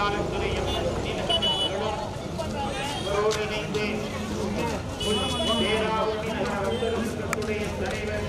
செயலாளர் துறையும் அவரோடு இணைந்து தலைவர்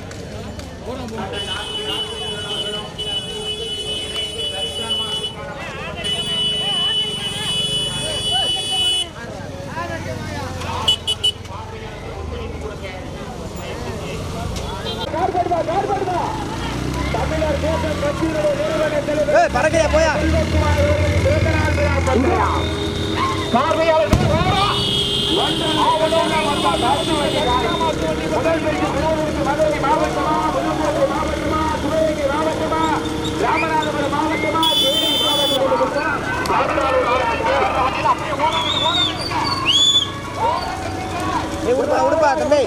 ராமநாதபுரம் மாவட்டமா தேனி ஏய் உடுப்பா உடுப்பா தம்பி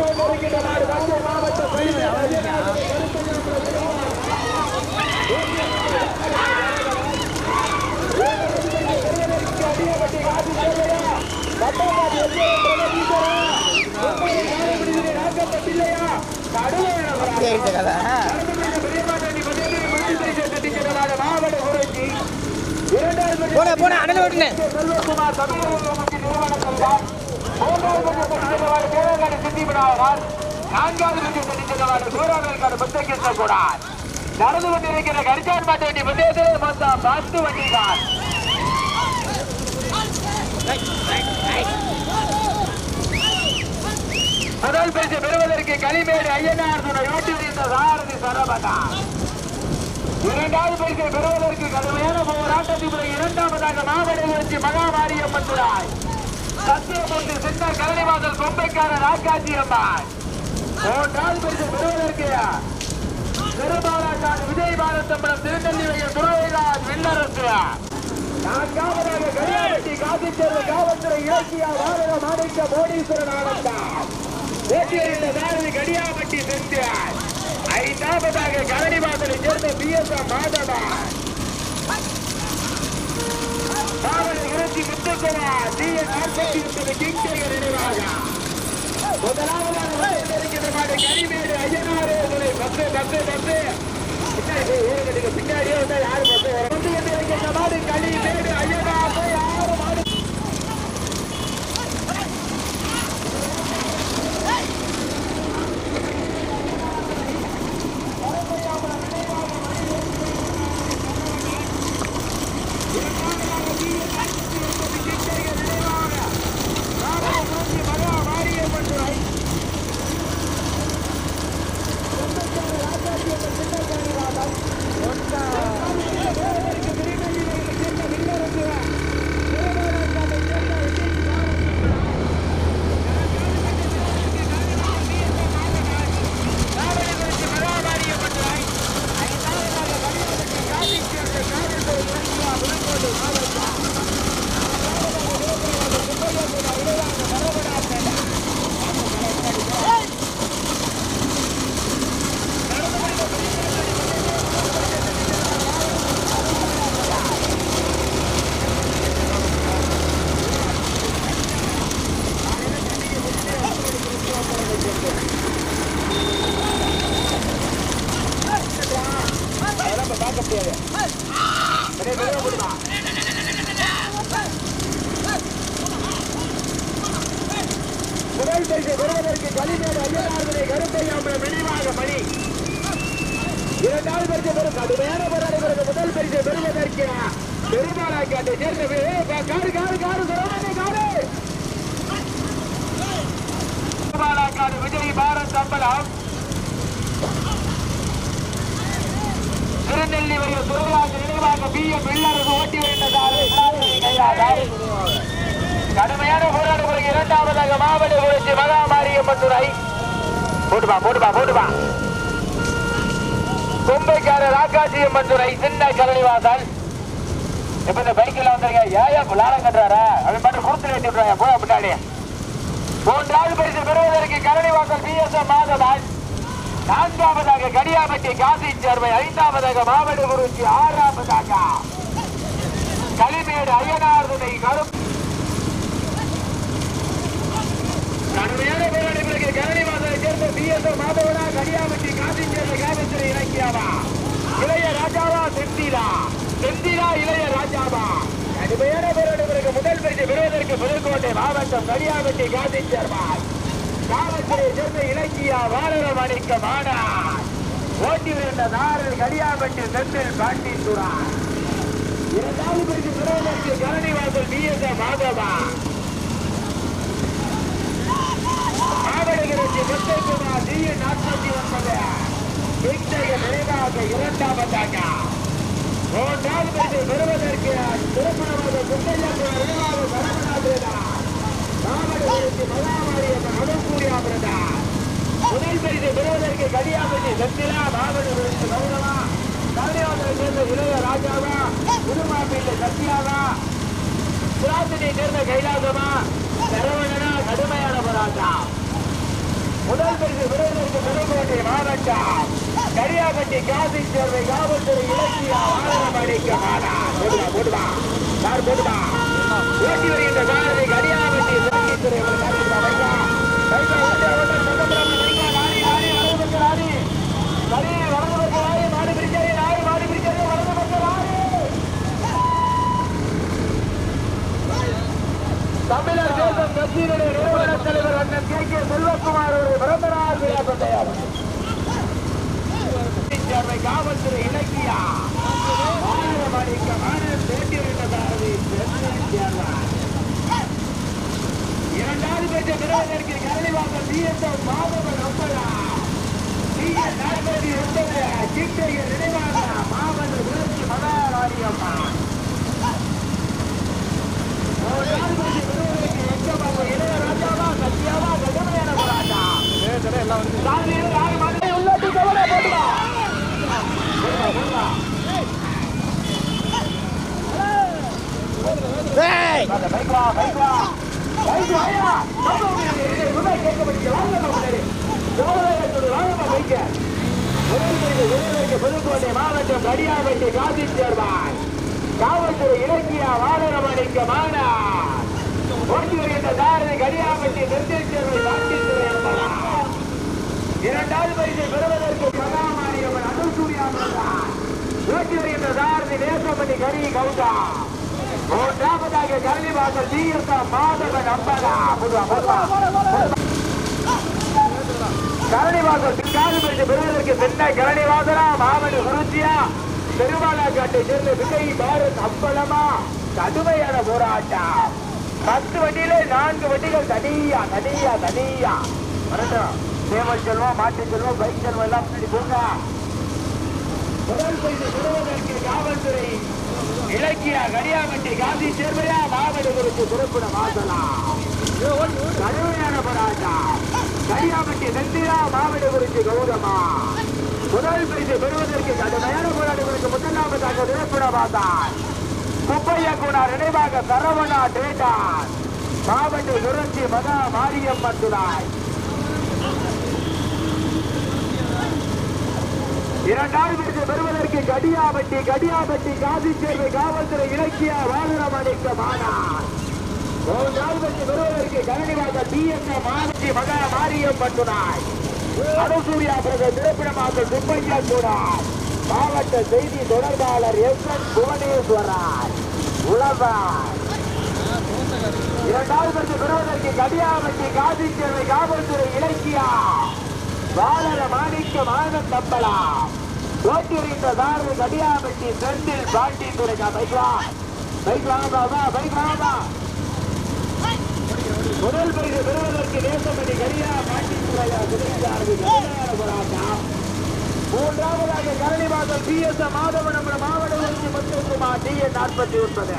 அப்படியே இருக்க கதை போன போன அடல விட்டுனே செல்வகுமார் தமிழகத்தில் நிறுவனங்கள் தான் மூன்றாவது பட்சம் பேரங்காடு சித்திவிடாவார் நான்காவது பட்சம் செல்லுவார் சூறாவேல்காடு புத்தகிருஷ்ண கூடார். நடந்து கொண்டிருக்கிற கரிச்சான் மாட்டு வண்டி பந்தயத்தில் மொத்தம் பத்து வண்டிதான் தான் முதல் பரிசு பெறுவதற்கு களிமேடு ஐயனார் சாரதி சரபதா இரண்டாவது பரிசை பெறுவதற்கு கடுமையான போராட்டத்தில் பிறகு இரண்டாவதாக மாவட்ட மகாமாரியம்மன் துறாய் சத்தியமூர்த்தி சின்ன கலனிவாசல் கொம்பைக்கார ராஜாஜி அம்மாள் மூன்றாவது பரிசை பெறுவதற்கு திருபாலாக்காடு விஜய் பாரதம்பரம் திருநெல்வேலியில் துறைராஜ் வில்லரசு நான்காவதாக கரியாபட்டி காசிச்சேர்ந்த காவல்துறை இலக்கியா வாரக மாணிக்க மோடீஸ்வரன் ஆனந்தா ஓட்டியறிந்த சாரதி கடியாபட்டி சென்றார் ஐந்தாவதாக கரணிவாசலை சேர்ந்த பி எஸ் மாதவா காவல் இறச்சி முத்துக்குமார். டி என் நாற்பத்தி ஒன்பது கிங் டேகர் நினைவாக. முதலாவதாக வந்திருக்கிற மாடு கனிமேடு ஐயனாரே துணை பத்து பத்து பத்து. பின்னாடி பின்னாடியே வந்தா யாரு பத்து வரும் வந்து கொண்டிருக்கிற மாடு கனிமேடு ஐயனாரே முதல் பரிசை பெறுவதற்கு களிமேடு ஐயனார்களை கருத்தையாம்பலம் விரிவாக பணி. இரண்டாவது பரிசு பெறும் கடுமையான போராடி முதல் பரிசு பெறுவதற்கு பெருமாளாக்காட்டை சேர்ந்த காடு காடு காடு காரு காரு பெருமாளாக்காடு விஜய் பாரத் அம்பலம் திருநெல்வேலி துறையாக நினைவாக பி எம் வெள்ளரசு ஓட்டி வருகின்றதால் கடுமையான போராட்ட பிறகு இரண்டாவதாக மாவட்ட குறிச்சி மகாமாரியம்மன் துறை போட்டுப்பா போட்டுப்பா போட்டுப்பா கொம்பைக்கார ராக்காசி துறை சின்ன கரணிவாசல் இப்ப இந்த பைக்கில் வந்துருங்க. ஏயா லாரம் கட்டுறாரா? அவன் மட்டும் கொடுத்து வெட்டி விட்டுறாங்க போய் பின்னாடி. மூன்றாவது பரிசு பெறுவதற்கு Karanivasal P S M Madhavan. நான்காவதாக கடியாபட்டி காசி சேர்வை ஐந்தாவதாக மாவட்ட குறிச்சி ஆறாவதாக. களிமேடு ஐயனார் துணை கருப்பு கடுமையான போராட்டங்களுக்கு பிறகு கரணிவாசலை சேர்ந்த பி எஸ் மாதவனா கடியாபட்டி காசி சேர்ந்த காவல்துறை இலக்கியாவா இளைய ராஜாவா செந்திலா? செந்திலா இளைய ராஜாவா? கடுமையான போராட்டங்களுக்கு முதல் பரிசு பெறுவதற்கு புதுக்கோட்டை மாவட்டம் கடியாவட்டி காந்தி சேர்மார் காவல்துறை சேர்ந்த இலக்கியா வாழர மணிக்க மானார் ஓட்டி விழுந்த நாரில் கடியாவட்டி செந்தில் பாண்டித்துரா இரண்டாவது பரிசு பெறுவதற்கு கரணிவாசல் பி எஸ் மாதவா? மாவட்டத்திற்கு முத்தைக்குமார் டி நாற்பத்தி ஒன்பது. இன்றைய நிறைவாக இரண்டாவதாக மூன்றாவது பெறுவதற்கு திருப்பணமாக சுந்தையாக்குள்ள நினைவாக சரவணாபிரதா மாவட்டத்திற்கு மகாமாரியம்மன் அனுக்கூடியா முதல் பரிசை பெறுவதற்கு கடியாபதி செந்திலா மாவட்டத்திற்கு கௌரவா கருணையாளரை சேர்ந்த இளைய ராஜாவா புதுமாப்பிள்ளை சத்யாவா. சிராத்தினை சேர்ந்த கைலாசமா சரவணனா கடுமையான போராட்டம். முதல் பரிசு விருதுக்கு புதுக்கோட்டை மாவட்டம் கரியாபட்டி காசி சேர்வை காவல்துறை இலக்கிய ஆதாரம் போடுவா போடுவா சார் போடுவா ஓட்டி வருகின்ற சாரதி கரியாபட்டி சாகித்துறை ஒரு தமிழர் தேசம் கட்சியினுடைய நிறுவன தலைவர் அண்ணன் கே கே செல்வகுமார் அவருடைய பிறந்த நாள் விழா கொண்டாடும் சேர்வை காவல்துறை இலக்கியா மாநிலமணிக்க மாநில பேட்டியிருந்ததாரதி இரண்டாவது பேச்ச பிறகு கரணிவாசல் பிஎஸ்எம் மாதவன் அப்படா பிஎஸ் நாற்பத்தி ஒன்பது சிட்டைய நினைவாக மாவட்ட விருத்தி மகாராணியம்மா ஏய் புதுக்கோட்டை மாவட்டம் கடியாபட்டி காசி சேர்வார் காவல்துறை இலக்கிய வாகனமணிக்க மானார் ஓட்டி வருகின்ற தாரதி கடியாபட்டி நிறுத்திச் சேர்வை என்பதார் இரண்டாவது பரிசை பெறுவதற்கு மகாமாரியம்மன் அனுசூரியா பிரதான் ஓட்டி வருகின்ற தாரதி நேசமணி கரி கவுண்டா மூன்றாவதாக கரணிவாசல் தீர்த்த மாதவன் அம்பதா பொதுவா பொதுவா. கரணிவாசல் பின்னாடி பரிசு பெறுவதற்கு சென்னை கரணிவாசனா மாமனு குருச்சியா பெருமாளாக்காட்டை சேர்ந்த விஜய் பாரத் அப்பளமா கடுமையான போராட்டம். பத்து வண்டியில நான்கு வண்டிகள் தனியா தனியா தனியா. வரட்டும். சேவல் செல்வம் மாட்டு செல்வம் பைக் செல்வம் எல்லாம் பின்னாடி போங்க. முதல் செய்து பெறுவதற்கு காவல்துறை இலக்கிய கடியாமட்டி காந்தி சேர்மையா மாவட்டங்களுக்கு சிறப்பிட குறிப்பிட மாற்றலாம் கடுமையான போராட்டம். கடியாமட்டி நந்திரா மாவட்டங்களுக்கு கௌரவமா. முதல் பரிசு பெறுவதற்கு கடுமையான போராட்டங்களுக்கு முதலாவதாக திரைப்பட பார்த்தார் குப்பையா குணார் நினைவாக சரவணா டேட்டார் மாவட்ட சுரட்சி மகா மாரியம்மன் துணாய். இரண்டாவது பரிசு பெறுவதற்கு கடியாபட்டி கடியாபட்டி காதி சேர்வை காவல்துறை இலக்கிய வாகனம் அளிக்க மானார் மூன்றாவது பரிசு பெறுவதற்கு கரணிவாக டிஎஸ்ஏ மாவட்டி மகா மாரியம் துணாய். அனுசூரியா பிரதர் திரைப்படமாக சுப்பையா கூடார் மாவட்ட செய்தி தொடர்பாளர் எஸ் என் புவனேஸ்வரார். உழவார் இரண்டாவது பரிசு பெறுவதற்கு கடியாபட்டி காதி காவல்துறை இலக்கியா. வாழர மாணிக்க மாதம் தம்பலா ஓட்டி வருகின்ற தாரு கடியாபட்டி செந்தில் பாண்டி துறைக்கா பைக்லா பைக் வாங்கப்பா பைக் முதல் பரிசு பெறுவதற்கு நேசமணி கரியா பாண்டி துறையா குதிரையாரது போராட்டம் மூன்றாவதாக கரணிவாசல் பி எஸ் மாதவனம் மாவட்ட உறுதி முத்துக்குமார் டி என் நாற்பத்தி ஒன்பது.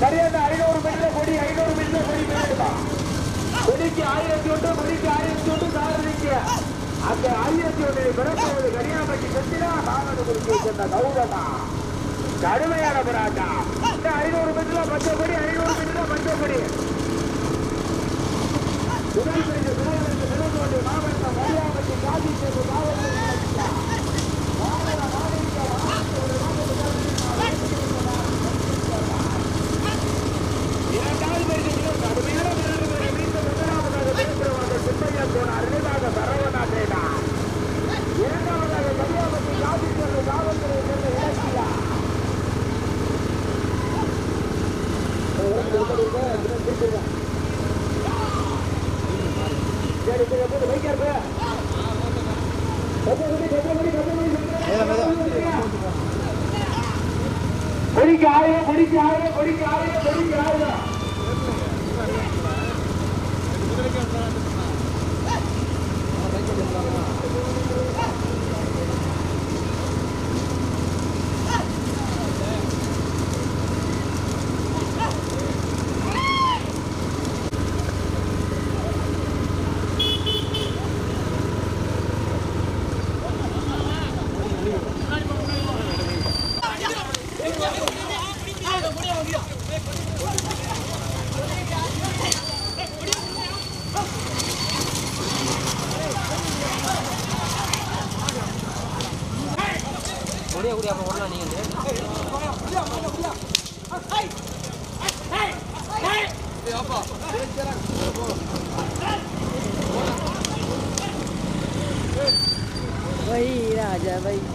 சரியான ஐநூறு மீட்டர் கொடி ஐநூறு மீட்டர் கொடி மேலிடுமா கொடிக்கு ஆயிரத்தி ஒன்று கொடிக்கு ஆயிரத்தி ஒன்று சாரதிக்கு. அந்த ஆயிரத்தி ஒன்று பிறப்பது கனியாபட்டி செத்தினா மாவட்ட குறிச்சி சென்ற கௌரவா. கடுமையான போராட்டம். ஐநூறு மீட்டர் பச்சை ஐநூறு மீட்டர் பச்சை முதல் பிரிவு விரைவிற்கு விருதுகொண்டு மாவட்டம் மரியாதை காதி சேர்வு காவல்துறை இலக்கியா. மாவட்ட மாவட்ட இரண்டாவது பரிசு கடுமையான போராட்டம் மீண்டும் முதலாவதாக திருப்புறவாக சுப்பையா போனார் நினைவாக சரவணா செய்தார் இரண்டாவதாக கன்னியாகுமரி காவல்துறை காவல்துறை சேர்ந்த இலக்கியா சரி சரி அப்போ பைக்கா இருப்பா பொடிக்கு ஆயிரம் பொடிக்கு ஆயிரம் பொடிக்கு ஆயிரம் பொடிக்கு ஆயிரம் முடிய கூடிய அப்புறம் ஓடலாம் நீங்க वही राजा भाई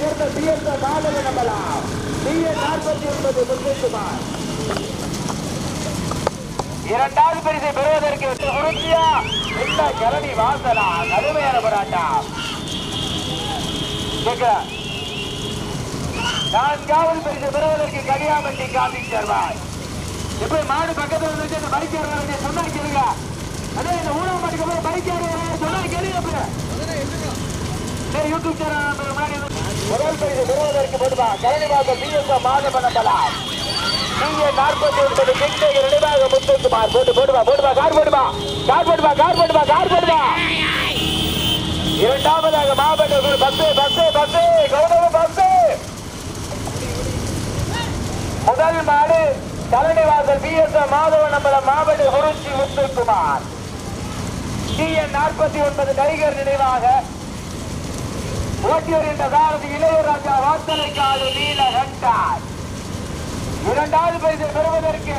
சேர்ந்த சிஎஸ் மாதவ நம்பலாம் சிஎஸ் நாற்பத்தி ஒன்பது முத்துக்குமார். இரண்டாவது பரிசை பெறுவதற்கு உறுதியா? இந்த கரணி வாசலா கடுமையான போராட்டம். நான்காவது பரிசு பெறுவதற்கு கடியாமட்டி காந்தி சேர்வாய். எப்படி மாடு பக்கத்தில் வந்து அந்த பைக் ஏறுவாங்க சொன்னா கேளுங்க. அதே இந்த ஊழல் மாட்டுக்கு போய் பைக் ஏறுவாங்க சொன்னா கேளுங்க அப்படி சரி யூடியூப் சேனல் மாதிரி முதல் பரிசு பெறுவதற்கு பொதுவா கரணிவாக பிஎஸ் மாதவனம்பலாம் நீங்க நாற்பத்தி ஒன்பது கிண்டை நினைவாக முத்துக்குமார் போட்டு போடுவா போடுவா கார் போடுவா. கார் போடுவா கார் போடுவா கார் போடுவா. இரண்டாவதாக மாவட்ட பத்து பத்து பத்து கௌரவ பத்து முதல் மாடு தலைநிவாசல் பி எஸ் மாதவன் நம்பல மாவட்ட குறிச்சி முத்துக்குமார் டிஎன் நாற்பத்தி ஒன்பது டைகர் நினைவாக ஓட்டியர் என்ற சாரதி இளையராஜா வாசலைக்காடு நீல கண்டார் இரண்டாவது பரிசை பெறுவதற்கு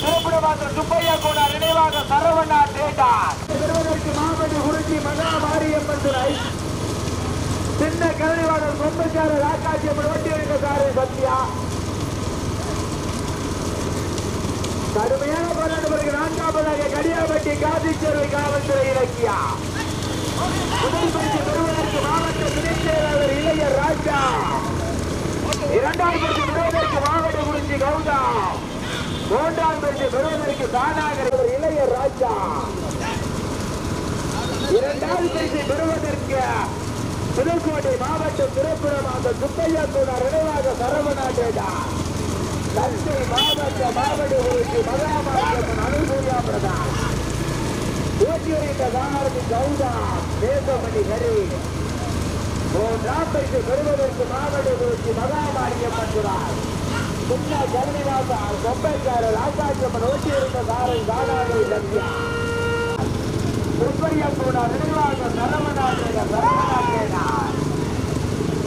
திருப்புடமாத்திர சுப்பையா கோனார் நினைவாக சரவணா தேட்டார் பெறுவதற்கு மாவட்ட குறிச்சி மகா மாரியம்மன் துறை சின்ன கரணிவாளர் சொந்தக்கார ராக்காட்சியம்மன் ஓட்டியர் என்ற சாரதி சத்யா. கடுமையான போராட்டம் பிறகு நான்காவதாக கடியாபட்டி காதிச்சேர்வை காவல்துறை இலக்கியா. முதல் பரிசு பெறுவதற்கு மாவட்ட துணைச் செயலாளர் இளையர் ராஜா இரண்டாவது பரிசு பெறுவதற்கு மாவட்ட குறிச்சி கௌதா மூன்றாம் பரிசு பெறுவதற்கு தானாக இளைய ராஜா இரண்டாவது பரிசை பெறுவதற்கு புதுக்கோட்டை மாவட்டம் திருப்புறம் அந்த சுப்பையா கூட நினைவாக சரவணாட்டா தஞ்சை மாவட்ட மாவட்ட ஊருக்கு மகாமாவட்டம் அனுசூரியா பிரதான் ஓட்டி வருகின்ற தேசமணி ஹரி பெறுவதற்கு மாவட்ட ஊருக்கு மகாமாரியம் பண்றார் சின்ன ஜனனிவாசா கொப்பைக்காரர் ராஜாஜம்மன் ஓட்டி வருகின்ற சாரதி தானாவை லட்சியா சுப்பையா நினைவாக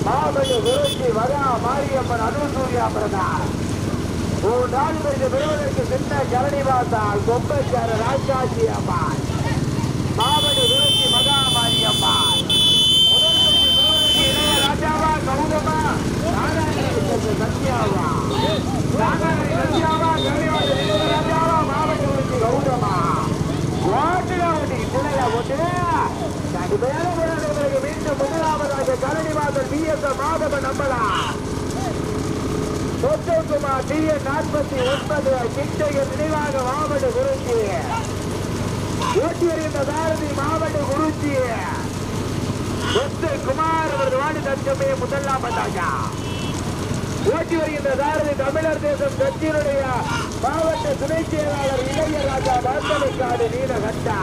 மாவட்ட மகா மாரியம்மன் அனுசூரியா பிரதான் மூன்றாவது பரிசு பெறுவதற்கு சின்ன ஜனனிவாசால் கொப்பைக்கார ராஜாஜி அம்மாள் மாவட்ட விருத்தி மகாமாரி அம்மாள் முதல் பரிசு பெறுவதற்கு இளைய ராஜாவா கௌதமா நாராயணி சத்யாவா நாராயணி சத்யாவா கவிவாத ராஜாவா மாவட்ட விருத்தி கௌதமா ஓட்டுல ஓட்டி துணையா ஓட்டு கடுமையான போராட்டங்களுக்கு மீண்டும் முதலாவதாக கரணிவாசல் பி எஸ் மாதவ நம்பலாம் முத்துக்குமார் டி என் நாற்பத்தி ஒன்பது கிட்டைய நினைவாக மாவட்ட குருச்சி ஓட்டி வருகின்ற பாரதி மாவட்ட குருச்சி குமார் அவரது வாணி தற்சமய முதலாம் பட்டாங்க ஓட்டி வருகின்ற தாரதி தமிழர் தேசம் கட்சியினுடைய மாவட்ட துணை செயலாளர் இளையராஜா வர்த்தனைக்காடு நீலகண்டா.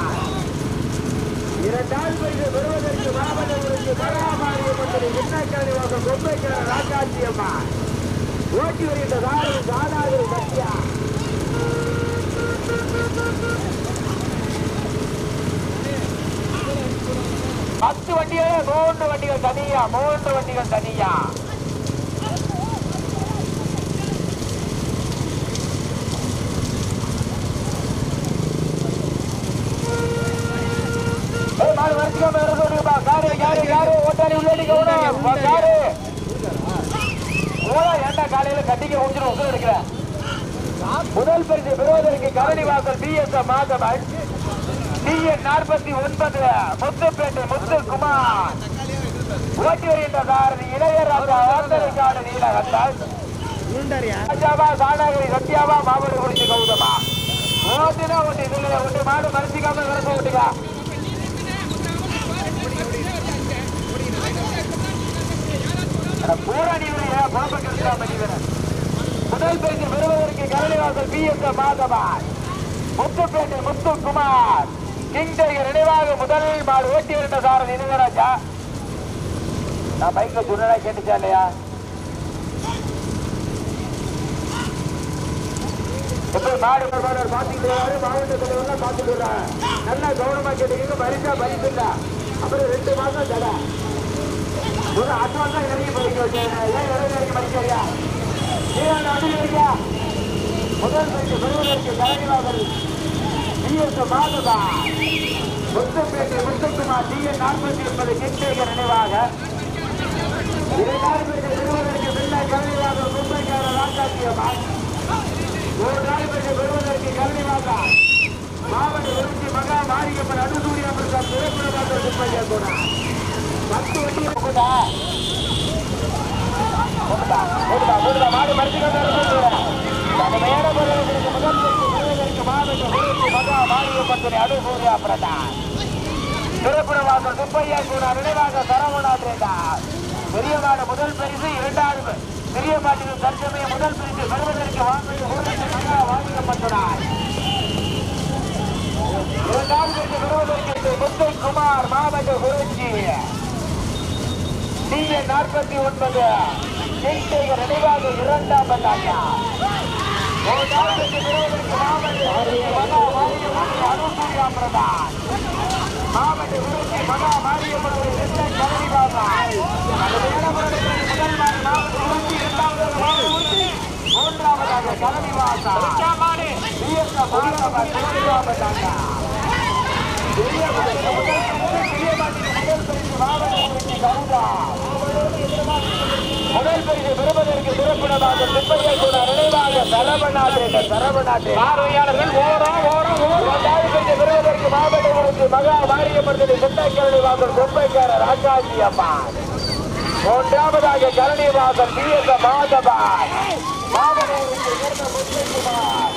இரண்டாவது பரிசு பெறுவதற்கு மாவட்ட குருச்சி பராமாரியப்பட்டது விண்ணக்கணிவாக ராஜாஜி அம்மா. ஓட்டி வருகின்ற தாரதி தானாதிரி சத்யா பத்து வண்டிகள் மூன்று வண்டிகள் தனியா மூன்று வண்டிகள் தனியா? முதல் பரிசு பெறுவதற்கு கரணி வாசல் பி எஸ் மாதவன் டிஎன் நாற்பத்தி ஒன்பது முத்துப்பேட்டை முத்துக்குமார். ஓட்டி வருகின்ற காரணி இளையராஜா ஆந்தரிக்காடு நீலகண்டால் உண்டாரியா ராஜாவா சாணாகிரி சத்யாவா மாவட்ட குறிச்சி கௌதமா. ஓட்டுனா ஒன்று இதுல ஒன்று மாடு மறைச்சிக்காம விரச ஓட்டுக்கா போராடியுடைய முதல் பரிசு பெறுவதற்கு கருணைவாசல் பி எஸ் மாதவன். முத்துப்பேட்டை முத்துக்குமார். இன்றைய நினைவாக முதல் மாடு ஓட்டி இருந்த சாரதி இளையராஜா நான் பைக்ல சொன்னா கேட்டுச்சா இல்லையா? எப்படி மாடு வருவார் பார்த்துக்கிட்டு மாவட்ட தலைவர்லாம் பார்த்துட்டு நல்லா கவனமா கேட்டீங்க. பரிசா பரிசு இல்ல அப்புறம் ரெண்டு மாசம் தடை. ஒரு அட்வான்ஸ் தான் இறங்கி படிக்க வச்சேன் ஏன் இறங்கி இறங்கி படிக்கிறியா நீங்க அடிக்கிறீங்க முதல் பரிசு பெறுவதற்கு தலைவர்கள் டிஎஸ் மாதவா முத்துப்பேட்டை முத்துக்குமார் டிஎன் நாற்பத்தி ஒன்பது கிட்டேக நினைவாக இரண்டாயிரம் பெறுவதற்கு பின்ன கலைவாக மும்பைக்கார ராஜாத்தியமான் மூன்றாயிரம் பெறுவதற்கு கலைவாக மாவட்ட விருத்தி மகா மாரியம்மன் அனுசூரியா பிரசாத் திரைப்படமாக மும்பையா கூட பத்து வண்டிகள் கூட மாடு கடுமையான போராட்டத்திற்கு முதல் பரிசு பெறுவதற்கு மாவட்ட விருத்தி மகா மாரியம்மன் அனுசூரியா பிரதான். திருப்புறவாசல் சுப்பையா கூட நினைவாக சரவணா பிரதான் பெரியமாடு முதல் பரிசு இரண்டாவது பெரிய மாட்டின் தற்சமய முதல் பரிசு பெறுவதற்கு வாங்கிக்கப்பட்டுள்ளார் இரண்டாவது பரிசு பெறுவதற்கு முத்துக்குமார் மாவட்ட குருச்சி டிஎன் நாற்பத்தி ஒன்பது. கிங்டேகர் நினைவாக இரண்டாம் பட்டாயா மூன்றாவது பரிசு பெறுவதற்கு மாவட்ட பிரதான். மாவட்ட விருத்தி மகா மாரியம்மனுடைய சென்ற கலரி பாபா. முதல் மாவட்ட விருத்தி இரண்டாவது மாவட்ட விருத்தி மூன்றாவதாக முதல் முதல் மாவட்ட முதல் பரிசு பெறுவதற்கு சிறப்பிடமாக சுப்பையா கூட நினைவாக சரவணாத்திரேட்ட சரவணாத்திரே பார்வையாளர்கள் ஓரம் ஓரம் இரண்டாவது பரிசு பெறுவதற்கு மாவட்ட விருத்தி மகா மாரியம்மன் சொந்தக்கரணி வாசல் கொம்பைக்கார ராஜாஜி அம்மா. மூன்றாவதாக கரணி வாசல் பி எஸ் மாதவா முத்துக்குமார்.